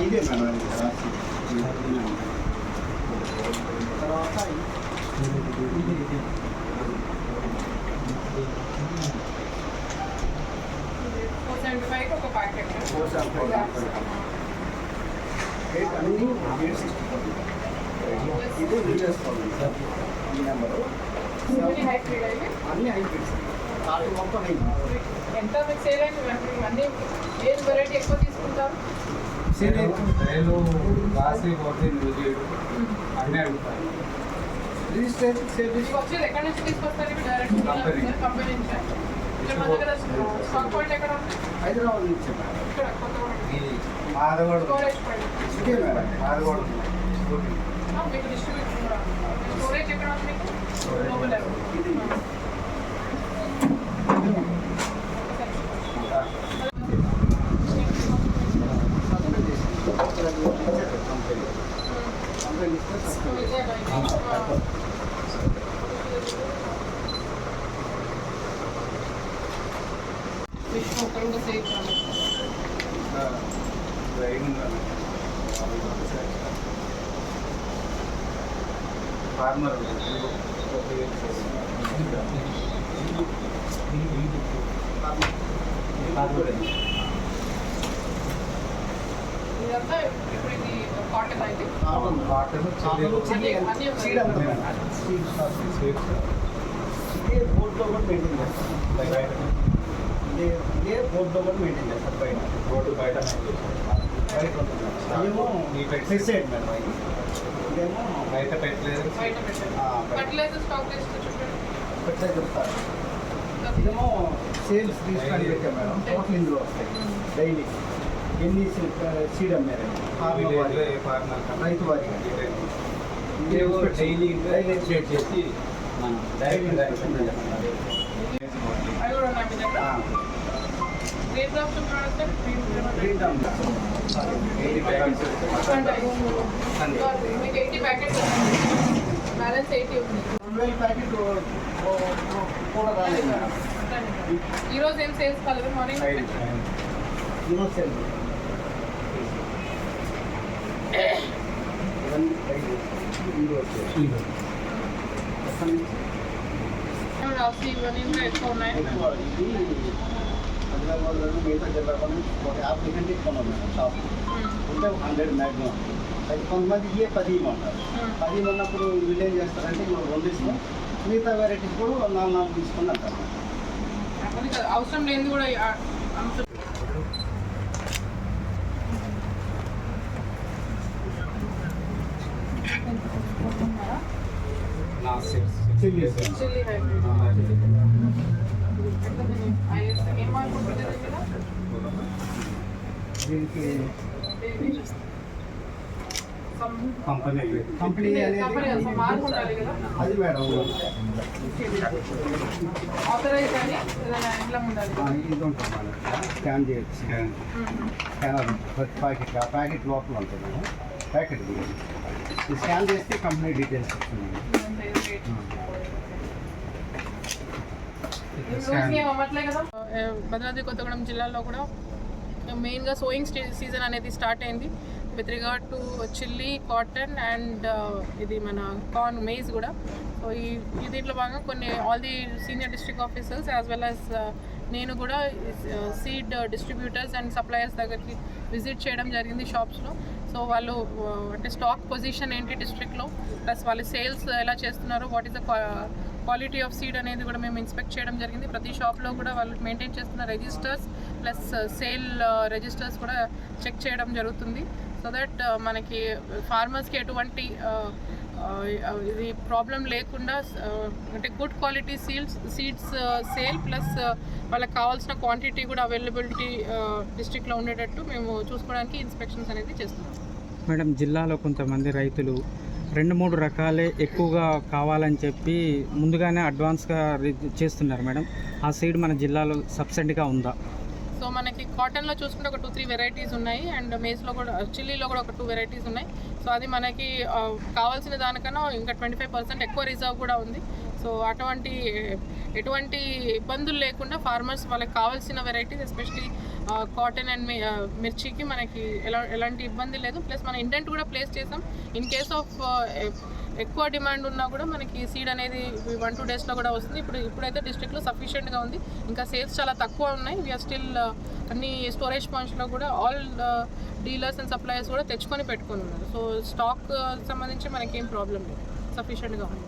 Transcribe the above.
ఇదే మేడం తర్వాత four seventy five ఒక ప్యాకెట్ ఎయిట్ అన్ని ఎయిట్ సిక్స్టీ ఇది సార్ ఈ నెంబరు అన్ని హైబ్రిడ్స్ కార్డు మొత్తం ఎంత మీకు సేల్ అయింది అన్ని ఏది వెరైటీ ఎక్కువ తీసుకుంటారు? రైలు రాసి పోతే న్యూస్ చేయడం. అన్నీ రిజిస్ట్రేషన్ ఎక్కడి నుంచి తీసుకొస్తారు డైరెక్ట్. కంపెనీ ఉంది? హైదరాబాద్ నుంచి ఇది మేడం. స్టోరేజ్ ఎక్కడ ఉంది మీకు Storage. లోపల ఇది సబ్స్క్రైబ్ చేసి కంపెనీ కంపెనీ ఇస్తే సబ్స్క్రైబ్ విష్ణు ఒకరు కూడా సేవ్ కావాలి ఫార్మర్ ఇదంతా ఇప్పుడు ఇది కాటన్ అయితే కాటన్ కాటన్ కాటన్ అన్ని- అన్ని ఉన్నాయి. సీడ్ అన్నమాట సీడ్ స్టాక్ ఇదే బోర్డులో కూడా మెయింటైన్ చేస్తాం ఇదే ఇదే బోర్డులో కూడా మెయింటైన్ చేస్తాం బయట రోడ్డు బయట బయట ఉంటుంది ఇదేమో ఈ పెట్ పెస్టిసైడ్ మేడం ఇది ఇదేమో బయట పెట్టలేదు బయట పెట్టారు ఆ, బయట ఫర్టిలైజర్ స్టాక్ లిస్ట్ చూడండి ఫెర్టిలైజర్ స్టాక్ ఇదేమో సేల్స్ తీసుకొని పెట్టాం మేడం టోటల్ ఇందులో వస్తాయి డైలీ ఎన్ని సీడ్ అమ్మారు ఫార్మర్ విలేజ్లో వారి ఏ ఫార్మర్ రైతు వారిగా ఇదేమో డైలీ డైలీ ఇన్వెస్టిగేట్ చేసి మనం డైరెక్ట్ డైరెక్ట్ అవి కూడా ఉన్నాయి మీ దగ్గర రేట్ ఆఫ్ చూడండి గ్రీన్ డమ్ ఎయిటీ ప్యాకెట్స్ మీకు ఎయిటీ ప్యాకెట్స్ బ్యాలెన్స్ ఎయిటీ ఉంది. ప్యాకెట్ ఈరోజు ఏం సేల్స్ కాలేదు? మార్నింగ్ ఎక్కువ ఉన్నాయి? హైదరాబాద్లోని మిగతా జిల్లాలో యాభై కంటే ఎక్కువ ఉన్నాయి షాప్. ఉంటే ఒక హండ్రెడ్ మ్యాక్సిమం కొంతమంది ఇవే పది ఇవ్వమంటారు పది ఇవ్వనప్పుడు వీళ్ళు ఏం చేస్తారంటే మనం రెండు ఇస్తాం మిగతా వెరైటీస్ కూడా నాలుగు నాలుగు తీసుకుని అంటారు. అవసరం లేనిది కూడా ఆ- కంపెనీ కంపెనీ అది మేడం. ఇది ఉంటుంది మేడం. స్కాన్ చేయొచ్చు. స్కానర్ ప్రతి ప్యాకెట్ ఆ ప్యాకెట్ లోపల ఉంటుంది మేడం. ప్యాకెట్ స్కాన్ చేస్తే కంపెనీ డీటెయిల్స్ వస్తుంది కదా. భద్రాద్రి కొత్తగూడెం జిల్లాలో కూడా మెయిన్గా సోయింగ్ సీజన్ అనేది స్టార్ట్ అయింది. With regard to chilli cotton and ఇది మన కార్న్ మేజ్ కూడా. సో ఈ ఈ దీంట్లో భాగంగా కొన్ని all the senior district officers as well as నేను కూడా సీడ్ డిస్ట్రిబ్యూటర్స్ అండ్ సప్లయర్స్ దగ్గరికి విజిట్ చేయడం జరిగింది షాప్స్లో సో వాళ్ళు uh, అంటే స్టాక్ పొజిషన్ ఏంటి డిస్ట్రిక్ట్లో ప్లస్ వాళ్ళు సేల్స్ ఎలా చేస్తున్నారు what is the quality of seed అనేది కూడా మేము ఇన్స్పెక్ట్ చేయడం జరిగింది. ప్రతి షాప్లో కూడా వాళ్ళు మెయింటైన్ చేస్తున్న రిజిస్టర్స్ ప్లస్ సేల్ రిజిస్టర్స్ కూడా చెక్ చేయడం జరుగుతుంది. సో దట్ uh, మనకి ఫార్మర్స్కి ఎటువంటి uh, uh, ఇది ప్రాబ్లం లేకుండా అంటే good quality seals seeds sale plus వాళ్ళకి కావాల్సిన క్వాంటిటీ కూడా అవైలబిలిటీ డిస్ట్రిక్ట్లో ఉండేటట్టు మేము చూసుకోవడానికి ఇన్స్పెక్షన్స్ అనేది చేస్తున్నాం. మేడం జిల్లాలో కొంతమంది రైతులు రెండు మూడు రకాలే ఎక్కువగా కావాలని చెప్పి ముందుగానే అడ్వాన్స్గా రి- చేస్తున్నారు మేడం. ఆ సీడ్ మన జిల్లాలో సబ్సిడీగా ఉందా? సో మనకి కాటన్లో చూసుకుంటే ఒక టూ త్రీ వెరైటీస్ ఉన్నాయి. అండ్ మేస్లో కూడా చిల్లీలో కూడా ఒక టూ వెరైటీస్ ఉన్నాయి. సో అది మనకి కావాల్సిన దానికన్నా ఇంకా ట్వంటీ ఫైవ్ పర్సెంట్ ఎక్కువ రిజర్వ్ కూడా ఉంది. సో అటువంటి ఎటువంటి ఇబ్బందులు లేకుండా ఫార్మర్స్ వాళ్ళకి కావాల్సిన వెరైటీస్ ఎస్పెషలీ కాటన్ అండ్ మిర్చికి మనకి ఎలా ఎలాంటి ఇబ్బంది లేదు. ప్లస్ మన ఇంటెంట్ కూడా ప్లేస్ చేసాం. ఇన్ కేస్ ఆఫ్ ఎక్కువ డిమాండ్ ఉన్నా కూడా మనకి సీడ్ అనేది వన్ టూ డేస్లో కూడా వస్తుంది. ఇప్పుడు ఇప్పుడైతే డిస్ట్రిక్ట్లో సఫిషియెంట్గా ఉంది. ఇంకా సేల్స్ చాలా తక్కువ ఉన్నాయి. వీఆర్ స్టిల్ uh, అన్ని స్టోరేజ్ పాయింట్స్లో కూడా ఆల్ డీలర్స్ అండ్ సప్లయర్స్ కూడా తెచ్చుకొని పెట్టుకుని ఉన్నారు. సో స్టాక్ uh, సంబంధించి మనకి ఏం ప్రాబ్లం లేదు. సఫిషియెంట్గా ఉంది.